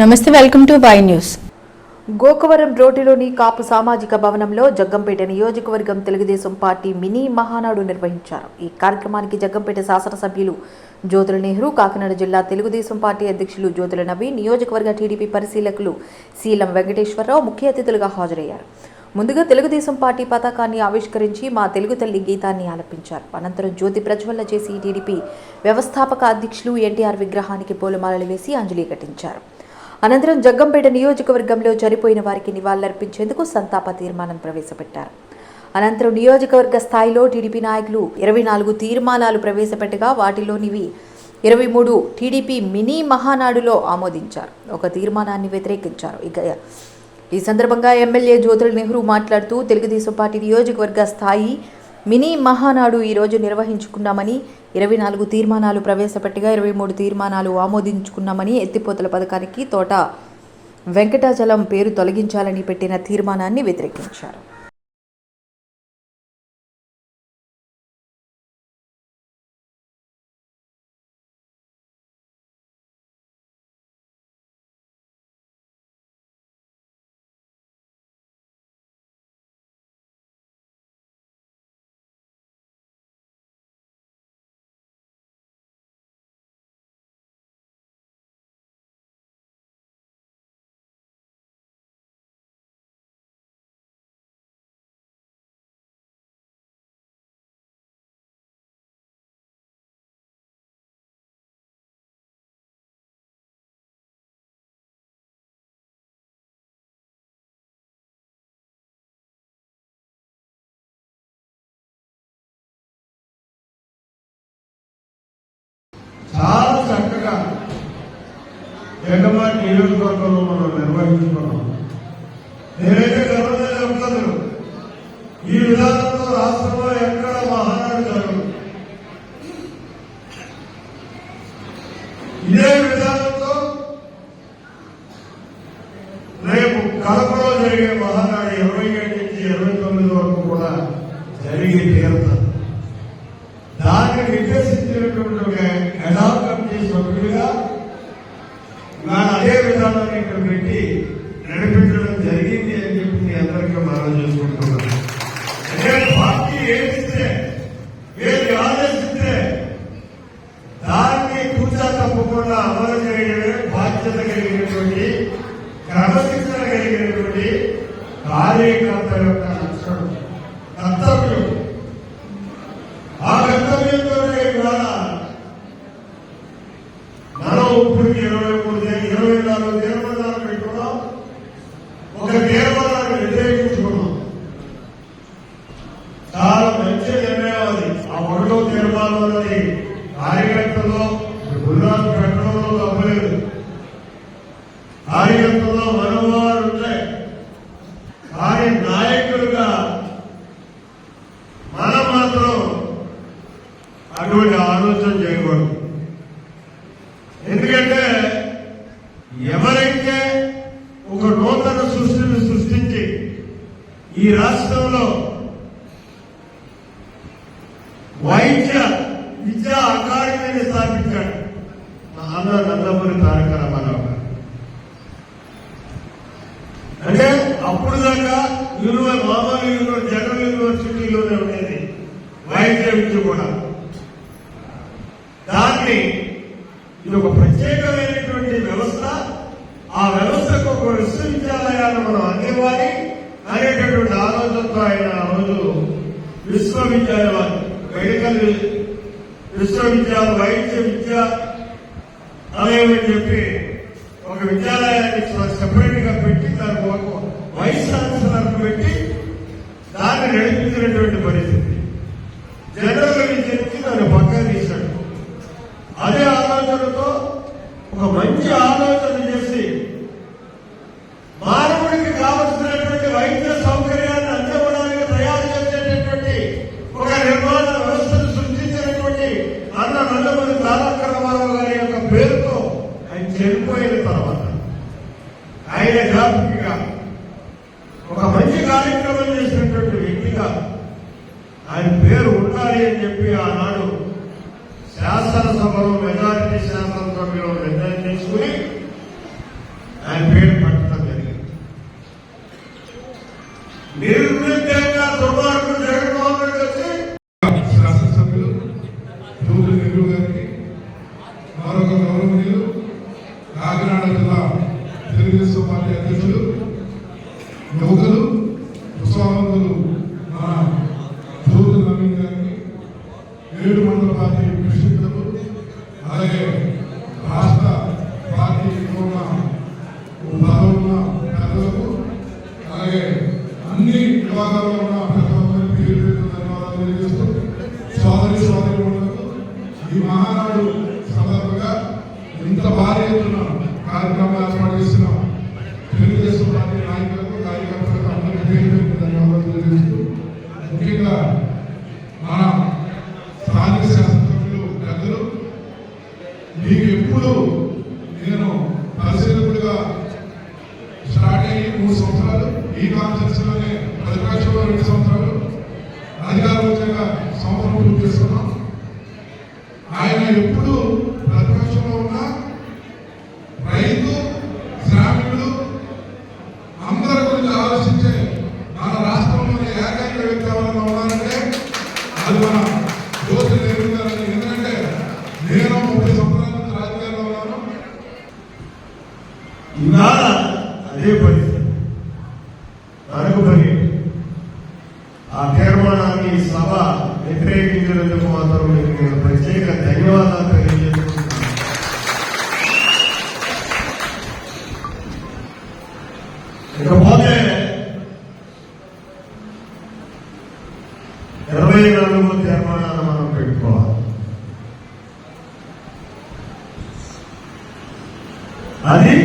నమస్తే welcome to Y news. Gokavaram రోడ్డులోని కాపు సామాజిక భవనంలో జగ్గంపేట నియోజకవర్గం తెలుగుదేశం పార్టీ మినీ మహానాడు నిర్వహించారు. ఈ కార్యక్రమానికి జగ్గంపేట శాసనసభ్యులు జ్యోతుల నెహ్రూ కాకినాడ జిల్లా తెలుగుదేశం పార్టీ అధ్యక్షులు జ్యోతుల నవీన్ నియోజకవర్గ టీడీపీ పరిశీలకులు శీలం వెంకటేశ్వరరావు ముఖ్య అతిథులుగా హాజరయ్యారు. ముందుగా తెలుగుదేశం పార్టీ పతాకాన్ని ఆవిష్కరించి మా తెలుగు తల్లి గీతాన్ని ఆలపించారు. అనంతరం జ్యోతి ప్రజ్వల్ల చేసి టీడీపీ వ్యవస్థాపక అధ్యక్షులు ఎన్టీఆర్ విగ్రహానికి పూలమాలలు వేసి అంజలి ఘటించారు. అనంతరం జగ్గంపేట నియోజకవర్గంలో చనిపోయిన వారికి నివాళులర్పించేందుకు సంతాప తీర్మానం ప్రవేశపెట్టారు. అనంతరం నియోజకవర్గ స్థాయిలో టీడీపీ నాయకులు ఇరవై నాలుగు తీర్మానాలు ప్రవేశపెట్టగా వాటిలోనివి ఇరవై మూడు టీడీపీ మినీ మహానాడులో ఆమోదించారు. ఒక తీర్మానాన్ని వ్యతిరేకించారు. ఇక ఈ సందర్భంగా ఎమ్మెల్యే జ్యోతుల నెహ్రూ మాట్లాడుతూ తెలుగుదేశం పార్టీ నియోజకవర్గ స్థాయి మినీ మహానాడు ఈరోజు నిర్వహించుకున్నామని ఇరవై నాలుగు తీర్మానాలు ప్రవేశపెట్టగా ఇరవై మూడు తీర్మానాలు ఆమోదించుకున్నామని ఎత్తిపోతల పథకానికి తోట వెంకటాచలం పేరు తొలగించాలని పెట్టిన తీర్మానాన్ని వ్యతిరేకించారు. చక్కగా జగన్మాటి నియోజకవర్గంలో మనం నిర్వహించుకున్నాం నేనైతే గర్వంగా చెప్తాను ఈ విధానంలో రాష్ట్రంలో ఎక్కడ మహానాడు జరగదు. ఇదే విధానం రేపు కడపలో జరిగే మహానాడు ఇరవై ఏడు నుంచి ఇరవై తొమ్మిది వరకు కూడా జరిగి తీరుతుంది దాన్ని నిర్దేశించినటువంటి ఒక అడాప్ కమిటీ సభ్యుడిగా ఇవాళ అదే విధానాన్ని ఇక్కడ పెట్టి నడిపించడం జరిగింది అని చెప్పి మీ అందరికీ మనం చేసుకుంటాం అదే పార్టీ ఏమిస్తే ఏది ఆదేశిస్తే దాన్ని కూర్చా తప్పకుండా అమలు చేయడమే బాధ్యత కలిగినటువంటి క్రమశిక్షణ కలిగినటువంటి కార్యకర్త యొక్క లక్షణం కర్తవ్యం ఆ కర్తవ్యంతోనే ఇవాళ మనం ఇప్పటికి ఇరవై మూడు దే- ఇరవై నాలుగు తీర్మానాలు పెట్టుకున్నాం ఒక తీర్మానాన్ని వ్యతిరేకించుకున్నాం చాలా మంచి నిర్ణయం అది ఆ ఒకటో తీర్మానంలోని కార్యకర్తలో గుర్రాలు పెట్టడంలో తప్పలేదు నాయకులు మనవారు ఉంటాయి కానీ నాయకులుగా మనం మాత్రం అటువంటి ఆలోచన చేయకూడదు. ఎందుకంటే ఎవరైతే ఒక నూతన సృష్టిని సృష్టించి ఈ రాష్ట్రంలో వైద్య విద్యా అకాడమీని స్థాపించాడు నాన్న నందమూరి తారక రామారావు గారు అంటే దాకా యూనివర్ మామూలు యూనివర్ జనరల్ యూనివర్సిటీలోనే ఉండేది. వైద్య విద్య కూడా. దాన్ని ఇది ఒక ప్రత్యేకమైనటువంటి వ్యవస్థ. ఆ వ్యవస్థకు ఒక విశ్వవిద్యాలయాన్ని మనం అందివ్వాలి. అనేటటువంటి ఆలోచనతో ఆయన ఆ రోజు విశ్వవిద్యాలయం మెడికల్ విశ్వవిద్యాలయం వైద్య విద్య ఆలయం అని చెప్పి ఒక విద్యాలయాన్ని సెపరేట్గా పెట్టి దానికి వైస్ ఛాన్సలర్ పెట్టి దాన్ని నడిపించినటువంటి పరిస్థితి. జనరల్ విద్య దాన్ని పక్కన తీశాడు. అదే ఆలోచనతో ఒక మంచి ఆలోచన చేసి మానవుడికి కావలసినటువంటి వైద్య సౌకర్యాన్ని అందివ్వడానికి తయారు చేసేటటువంటి ఒక నిర్మాణ వ్యవస్థను సృష్టించినటువంటి అన్న నల్లమూరి తారక రామారావు గారి యొక్క పేరుతో ఆయన చనిపోయిన తర్వాత ఆయన జ్ఞాపకిగా మంచి కార్యక్రమం చేసినటువంటి వ్యక్తిగా ఆయన పేరు ఉండాలి అని చెప్పి ఆనాడు శాసనసభలో మెజారిటీ శాసనసభలో నిర్ణయం తీసుకుని ఆయన పేరు పట్టడం జరిగింది. నిర్మితంగా దుర్మార్గం జగన్మోహన్ కాకినాడ జిల్లా తెలుగుదేశం పార్టీ అధ్యక్షులు యువకులు అలాగే రాష్ట్ర పార్టీ ఉన్న ఉన్న పెద్దలకు అలాగే అన్ని విభాగాల్లో ఉన్న ప్రతి ఒక్కరికి పేరు పేరున ధన్యవాదాలు తెలియజేస్తూ సోదరి సోదరి ఈ మహానాడు సందర్భంగా ఇంత భారీ ఎత్తున కార్యక్రమాలు ఏర్పాటు చేసిన తెలుగుదేశం పార్టీ నాయకులకు కార్యకర్తలకు అందరికీ పేరు పేరున ధన్యవాదాలు తెలియజేస్తూ ముఖ్యంగా మన స్థానిక శాసనసభ్యులు పెద్దలు మీకు ఎప్పుడు నేను పరిశీలకుడిగా స్టార్ట్ అయ్యి మూడు సంవత్సరాలు ఈ కాన్ఫరెన్స్లోనే ప్రతిపక్షంలో రెండు సంవత్సరాలు అధికారం వచ్చాక సంవత్సరం పూర్తి చేస్తున్నాం ఆయన ఎప్పుడు ప్రతిపక్షంలో ఉన్న రైతు శ్రామికుడు అందరి గురించి ఆలోచించే మన రాష్ట్రంలోని ఏకైక వ్యక్తి ఎవరైనా ఉన్నారంటే అది మన జ్యోతి నెహ్రూ ఎందుకంటే నేను ముప్పై సంవత్సరాల నుంచి రాజకీయాల్లో ఉన్నాను. ఇవాళ అదే పరిస్థితి మనకు పని. ఆ తీర్మానాన్ని ఈ సభ వ్యతిరేకించినందుకు మాత్రం మీకు నేను అది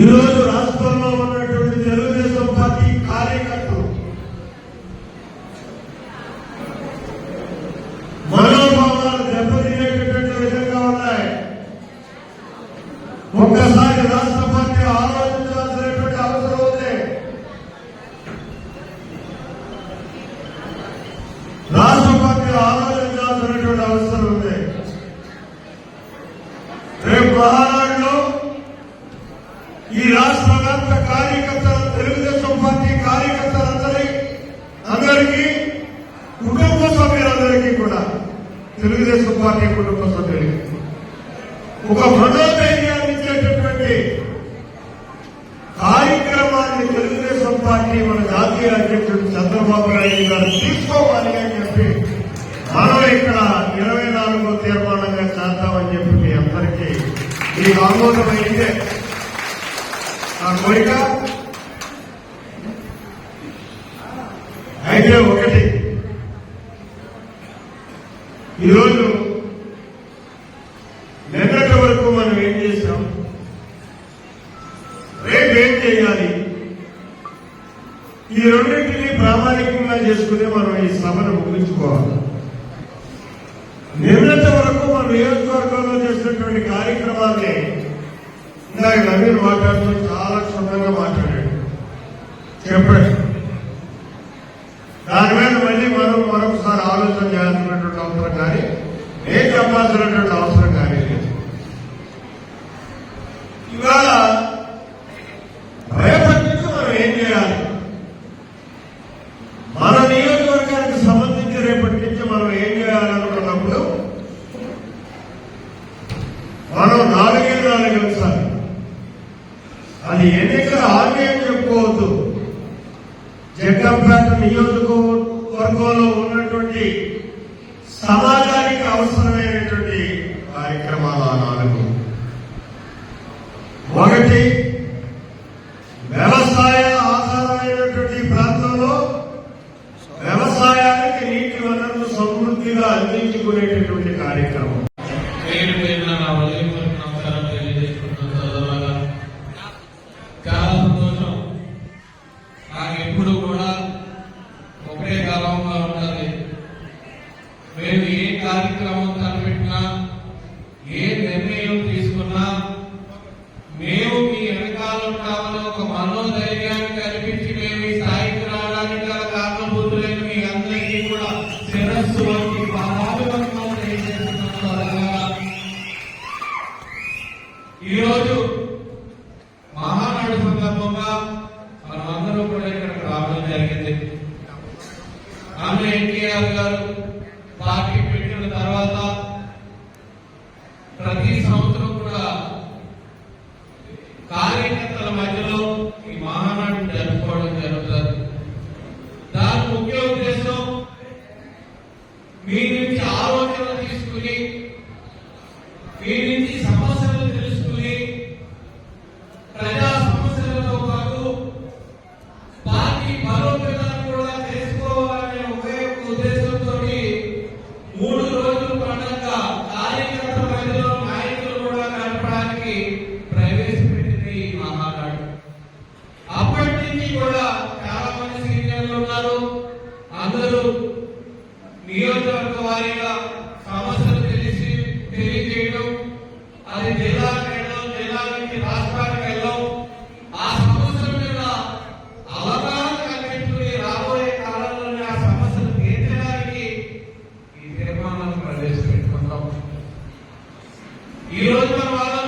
ఈరోజు రాష్ట్రంలో ఉన్నటువంటి తెలుగుదేశం పార్టీ కార్యకర్తలు మనోభావాలు దెబ్బతినేటటువంటి విధంగా ఉన్నాయి. ఒక్క సభ్యులందరికీ కుటుంబ సభ్యులందరికీ కూడా తెలుగుదేశం పార్టీ కుటుంబ సభ్యులకి. ఒక మనోధైర్యాన్ని ఇచ్చేటటువంటి కార్యక్రమాన్ని తెలుగుదేశం పార్టీ మన జాతీయ అధ్యక్షుడు చంద్రబాబు నాయుడు గారు తీసుకోవాలి అని చెప్పి మనం ఇక్కడ ఇరవై నాలుగో తీర్మానంగా చేద్దామని చెప్పి మీ అందరికీ ఈ ఆమోదమైతే నా కోరిక ఈ రెండింటిని ప్రామాణికంగా చేసుకుని మనం ఈ సభను ముగించుకోవాలి. నిన్నటి వరకు మన నియోజకవర్గంలో చేసినటువంటి కార్యక్రమాన్ని ఇందాక నవీన్ మాట్లాడుతూ చాలా క్షుణ్ణంగా మాట్లాడాడు. చెప్పాడు. దాని మీద మళ్ళీ మనం మరొకసారి ఆలోచన చేయాల్సినటువంటి అవసరం కానీ ఏం చెప్పాల్సినటువంటి అవసరం కానీ లేదు ఇవాళ రేపటి నుంచి మనం ఏం చేయాలి మన నియోజకవర్గానికి సంబంధించి రేపటి నుంచి మనం ఏం చేయాలనుకున్నప్పుడు మనం నాలుగే నాలుగు అంశాలు అది ఎన్నికల హామీ అని చెప్పుకోవద్దు జగ్గంపేట నియోజకవర్గంలో ఉన్నటువంటి సమాజానికి అవసరమైనటువంటి కార్యక్రమాలు నాలుగు. ఒకటి వ్యవసాయ ఆధారమైనటువంటి ప్రాంతంలో వ్యవసాయానికి నీటి వనరులు సమృద్ధిగా అందించుకునేటటువంటి కార్యక్రమం. మనోధైర్యాన్ని కల్పించి మేము ఈ స్థాయికి రావడానికి గల కారణభూతులైన మీ అందరికీ కూడా శిరస్సు వంటి పాదాభివందనాలు తెలియజేస్తున్నాను ఈరోజు మహానాడు సందర్భంగా కూడా ఇక్కడికి రావడం జరిగింది. ఆమె ఎన్టీఆర్ గారు పార్టీ పెట్టిన తర్వాత ప్రతి సంవత్సరం నియోజకవర్గ వారీగా సమస్యలు తెలిసి తెలియజేయడం అది జిల్లా రాబోయే కాలంలోనే ఆ సమస్యలు ఈ ఈ రోజు మన